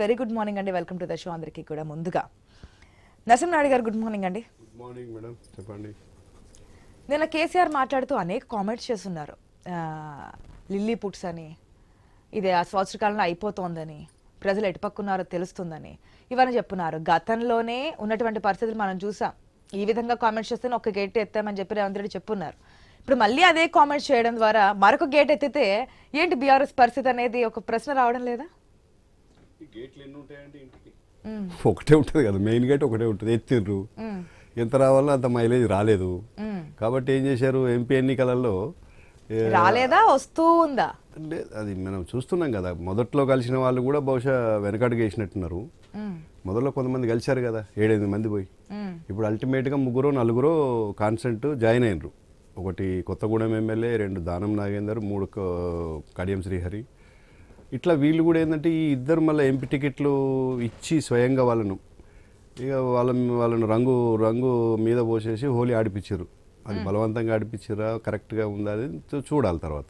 Very good morning అండి. Welcome to the show అందరికీ కూడా ముందుగా. నరసింహనాయుడు గారు గుడ్ మార్నింగ్ అండి. Good morning madam. చెప్పండి. నిన్న కేసీఆర్ మాట్లాడుతూ అనేక కామెంట్స్ చేస్తున్నారు. లిల్లీ పుట్స్ అని ఇది ఆ సంవత్సర కాలంలో అయిపోతోందని ప్రజలు ఎటుపక్కున్నారో తెలుస్తుందని ఇవన్నీ చెప్పున్నారు గతంలోనే ఉన్నటువంటి పరిస్థితులు మనం చూసాం. ఈ విధంగా కామెంట్స్ చేస్తే ఒక గేట్ ఎత్తామని చెప్పి రేవంత్ రెడ్డి చెప్పున్నారు. ఇప్పుడు మళ్ళీ అదే కామెంట్స్ చేయడం ద్వారా మరొక గేట్ ఎత్తితే ఏంటి బీఆర్ఎస్ పరిస్థితి అనేది? ఒక ప్రశ్న రావడం లేదా? గేట్లు ఎన్ని ఉంటాయండి ఇంటికి? మ్మ్. ఒకటే ఉంటుంది కదా మెయిన్ గేట్ ఒకటే ఉంటుంది. ఎత్తిర్రు. ఎంత రావాలో అంత మైలేజ్ రాలేదు. కాబట్టి ఏం చేశారు ఎంపీ ఎన్నికలలో ఏ, రాలేదా? వస్తూ ఉందా? లే- అది మనం చూస్తున్నాం కదా. మొదట్లో కలిసిన వాళ్ళు కూడా బహుశా వెనకడుగు వేసినట్టున్నారు. మొదట్లో కొంతమంది కలిశారు కదా ఏడెనిమిది మంది పోయి. ఇప్పుడు అల్టిమేట్గా ముగ్గురు నలుగురు కాన్సెంట్ జాయిన్ అయినరు ఒకటి కొత్తగూడెం ఎమ్మెల్యే రెండు దానం నాగేందర్ మూడు కడియం శ్రీహరి. ఇట్లా వీళ్ళు కూడా ఏంటంటే ఈ ఇద్దరు మళ్ళీ ఎంపీ టికెట్లు ఇచ్చి స్వయంగా వాళ్ళను ఇక వాళ్ళ వాళ్ళను రంగు రంగు మీద పోసేసి హోలీ ఆడిపించారు అది బలవంతంగా ఆడిపించారా కరెక్ట్గా ఉందా చూ- చూడాలి తర్వాత.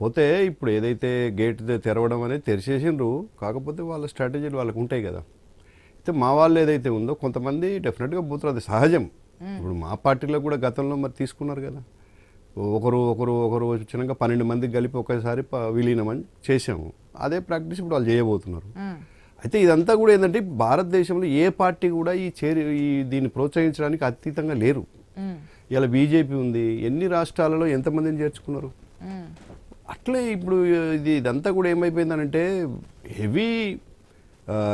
పోతే ఇప్పుడు ఏదైతే గేట్ తెరవడం అనేది తెరిచేసిండ్రు కాకపోతే వాళ్ళ స్ట్రాటజీలు వాళ్ళకు ఉంటాయి కదా. అయితే మా వాళ్ళు ఏదైతే ఉందో కొంతమంది డెఫినెట్గా పోతారు అది సహజం. ఇప్పుడు మా పార్టీలో కూడా గతంలో మరి తీసుకున్నారు కదా. ఒకరు ఒకరు ఒకరు వచ్చినాక పన్నెండు మందికి కలిపి ఒకేసారి ప- విలీనమని చేసాము అదే ప్రాక్టీస్ ఇప్పుడు వాళ్ళు చేయబోతున్నారు. అయితే ఇదంతా కూడా ఏంటంటే భారతదేశంలో ఏ పార్టీ కూడా ఈ చేరి ఈ దీన్ని ప్రోత్సహించడానికి అతీతంగా లేరు. ఇలా బీజేపీ ఉంది ఎన్ని రాష్ట్రాలలో ఎంతమందిని చేర్చుకున్నారు. అట్లే ఇప్పుడు ఇది ఇదంతా కూడా ఏమైపోయిందనంటే హెవీ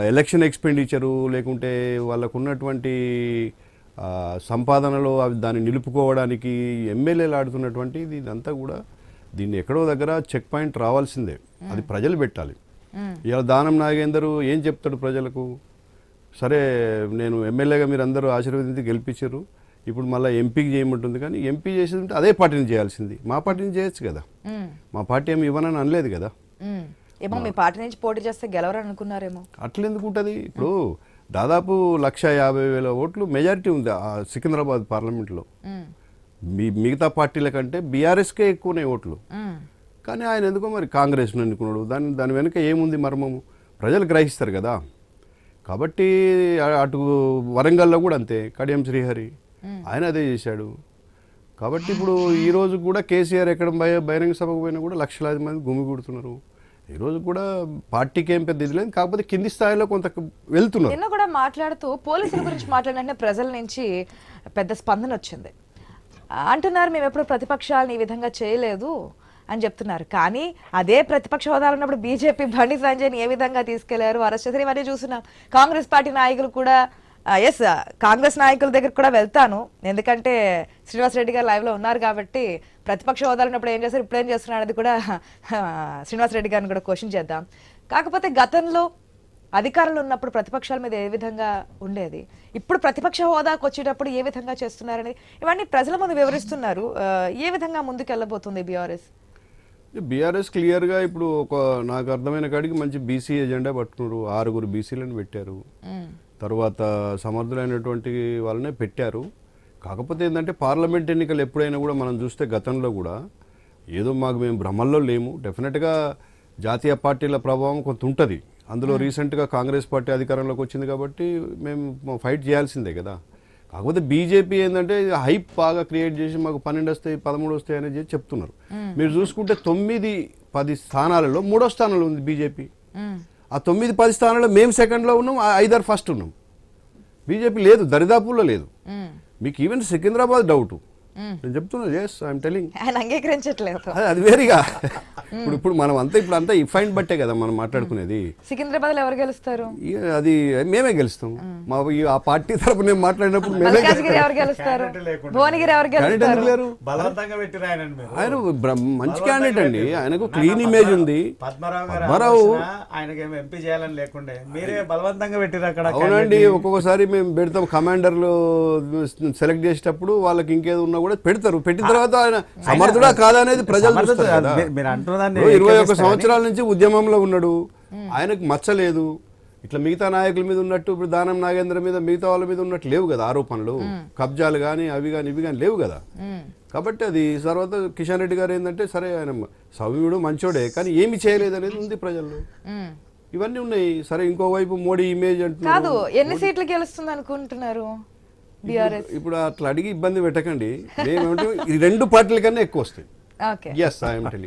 ఎలక్షన్ ఎక్స్పెండిచరు లేకుంటే వాళ్ళకు ఉన్నటువంటి ఆ, సంపాదనలో అవి దాన్ని నిలుపుకోవడానికి ఎమ్మెల్యేలు ఆడుతున్నటువంటి ఇది ఇదంతా కూడా దీన్ని ఎక్కడో దగ్గర చెక్ పాయింట్ రావాల్సిందే. అది ప్రజలు పెట్టాలి. ఇలా దానం నాగేందరు ఏం చెప్తాడు ప్రజలకు? సరే నేను ఎమ్మెల్యేగా మీరు అందరూ ఆశీర్వదించి గెలిపించారు. ఇప్పుడు మళ్ళీ ఎంపీకి చేయమంటుంది కానీ ఎంపీ చేసేది ఉంటే అదే పార్టీని చేయాల్సింది. మా పార్టీని చేయొచ్చు కదా. మా పార్టీ ఏమి ఇవ్వనని అనలేదు కదా. ఏమో మీ పార్టీ నుంచి పోటీ చేస్తే గెలవరని అనుకున్నారేమో అట్లెందుకు ఉంటుంది? ఇప్పుడు దాదాపు లక్ష యాభై వేల ఓట్లు మెజారిటీ ఉంది ఆ సికింద్రాబాద్ పార్లమెంట్లో. మీ మిగతా పార్టీల కంటే బీఆర్ఎస్కే ఎక్కువనే ఓట్లు. కానీ ఆయన ఎందుకో మరి కాంగ్రెస్ను ఎన్నుకున్నాడు. దాని దాని వెనుక ఏముంది మర్మము? ప్రజలు గ్రహిస్తారు కదా. కాబట్టి అటు వరంగల్లో కూడా అంతే. కడియం శ్రీహరి. ఆయన అదే చేశాడు. కాబట్టి ఇప్పుడు ఈ రోజు కూడా కేసీఆర్ ఎక్కడ బహిరంగ సభకు పోయినా కూడా లక్షలాది మంది గుమిగూడుతున్నారు ఈరోజు కూడా పార్టీకి ఏం పెద్ద ఇది లేదు కాకపోతే కింది స్థాయిలో కొంత వెళ్తున్నారు. నిన్న కూడా మాట్లాడుతూ పోలీసుల గురించి మాట్లాడిన ప్రజల నుంచి పెద్ద స్పందన వచ్చింది. అంటున్నారు మేము ఎప్పుడు ప్రతిపక్షాలను ఈ విధంగా చేయలేదు అని చెప్తున్నారు. కానీ అదే ప్రతిపక్ష హోదాలు ఉన్నప్పుడు బీజేపీ బండి సంజయ్ని ఏ విధంగా తీసుకెళ్ళారు అరెస్ట్ చేశారు ఇవన్నీ చూస్తున్నాం. కాంగ్రెస్ పార్టీ నాయకులు కూడా ఎస్ కాంగ్రెస్ నాయకుల దగ్గర కూడా వెళ్తాను. ఎందుకంటే శ్రీనివాస్ రెడ్డి గారు live లో ఉన్నారు కాబట్టి ప్రతిపక్ష హోదాలో ఉన్నప్పుడు ఏం చేస్తారు? ఇప్పుడు ఏం చేస్తున్నారు అనేది కూడా శ్రీనివాస్ రెడ్డి గారిని కూడా క్వశ్చన్ చేద్దాం. కాకపోతే గతంలో అధికారంలో ఉన్నప్పుడు ప్రతిపక్షాల మీద ఏ విధంగా ఉండేది? ఇప్పుడు ప్రతిపక్ష హోదాకు వచ్చేటప్పుడు ఏ విధంగా చేస్తున్నారనేది? ఇవన్నీ ప్రజల ముందు వివరిస్తున్నారు. ఏ విధంగా ముందుకు వెళ్ళబోతుంది బీఆర్ఎస్ బీఆర్ఎస్ క్లియర్గా ఇప్పుడు ఒక నాకు అర్థమైన కాడికి మంచి బీసీ ఎజెండా పట్టుకున్నారు. ఆరుగురు బీసీలను పెట్టారు. తర్వాత సమర్థులైనటువంటి వాళ్ళనే పెట్టారు. కాకపోతే ఏంటంటే పార్లమెంట్ ఎన్నికలు ఎప్పుడైనా కూడా మనం చూస్తే గతంలో కూడా ఏదో మాకు మేము భ్రమల్లో లేము. డెఫినెట్గా జాతీయ పార్టీల ప్రభావం కొంత ఉంటుంది. అందులో రీసెంట్గా కాంగ్రెస్ పార్టీ అధికారంలోకి వచ్చింది కాబట్టి మేము ఫైట్ చేయాల్సిందే కదా. కాకపోతే బీజేపీ ఏంటంటే హైప్ బాగా క్రియేట్ చేసి మాకు పన్నెండు వస్తాయి పదమూడు వస్తాయి అనేది చెప్తున్నారు. మీరు చూసుకుంటే తొమ్మిది పది స్థానాలలో మూడో స్థానంలో ఉంది బీజేపీ. ఆ తొమ్మిది పది స్థానాల్లో మేము సెకండ్లో ఉన్నాం ఆ ఐదారు ఫస్ట్ ఉన్నాం. బీజేపీ లేదు దరిదాపుల్లో లేదు. మీకు ఈవెన్ సికింద్రాబాద్ డౌట్. నేను చెప్తున్నా ఎస్ ఐఎమ్ టెలింగ్ ఆయన అంగీకరించట్లేదు. అది అది వేరుగా. ఇప్పుడు ఇప్పుడు మనం అంతా ఇప్పుడు అంతా ఇఫైన్ బట్టే కదా మనం మాట్లాడుకునేది. సికింద్రాబాద్లో ఎవరు గెలుస్తారు? అది మేమే గెలుస్తాం. మా ఈ- ఆ పార్టీ తరపు నేను మాట్లాడినప్పుడు మేమే ఎవరు గెలుస్తారు? భువనగిరి ఎవరు గెలుస్తారు? ఆయన మీరు. ఆయన బ్ర- మంచి క్యాండిడేట్ అండి. ఆయనకు క్లీన్ ఇమేజ్ ఉంది. పద్మరావు ఆయనకేమో ఎంపీ చేయాలని లేకుండే. మీరే బలవంతంగా పెట్టిరు అక్కడ అవునండి ఒక్కొక్కసారి మేము పెడతాం. కమాండర్లు సెలెక్ట్ చేసేటప్పుడు వాళ్ళకి ఇంకేదో ఉన్నా కూడా పెడతారు. పెట్టిన తర్వాత ఆయన సమర్థుడా కాదా అనేది ప్రజలు ఇరవై ఒక్క సంవత్సరాల నుంచి ఉద్యమంలో ఉన్నాడు. ఆయనకు మచ్చలేదు. ఇట్లా మిగతా నాయకుల మీద ఉన్నట్టు ఇప్పుడు దానం నాగేంద్ర మీద మిగతా వాళ్ళ మీద ఉన్నట్టు లేవు కదా ఆరోపణలు. కబ్జాలు కానీ అవి కానీ ఇవి కానీ లేవు కదా. కాబట్టి అది తర్వాత కిషన్ రెడ్డి గారు ఏంటంటే సరే ఆయన సౌమ్యుడు మంచోడే కానీ ఏమి చేయలేదు అనేది ఉంది ప్రజల్లో. ఇవన్నీ ఉన్నాయి. సరే ఇంకోవైపు మోడీ ఇమేజ్ అంటున్నారు. ఎన్ని సీట్లు గెలుస్తుంది అనుకుంటున్నారు? ఇప్పుడు అట్లా అడిగి ఇబ్బంది పెట్టకండి. మేమేమంటే ఈ రెండు పార్టీల కన్నా ఎక్కువ వస్తాయి. Okay yes I'm telling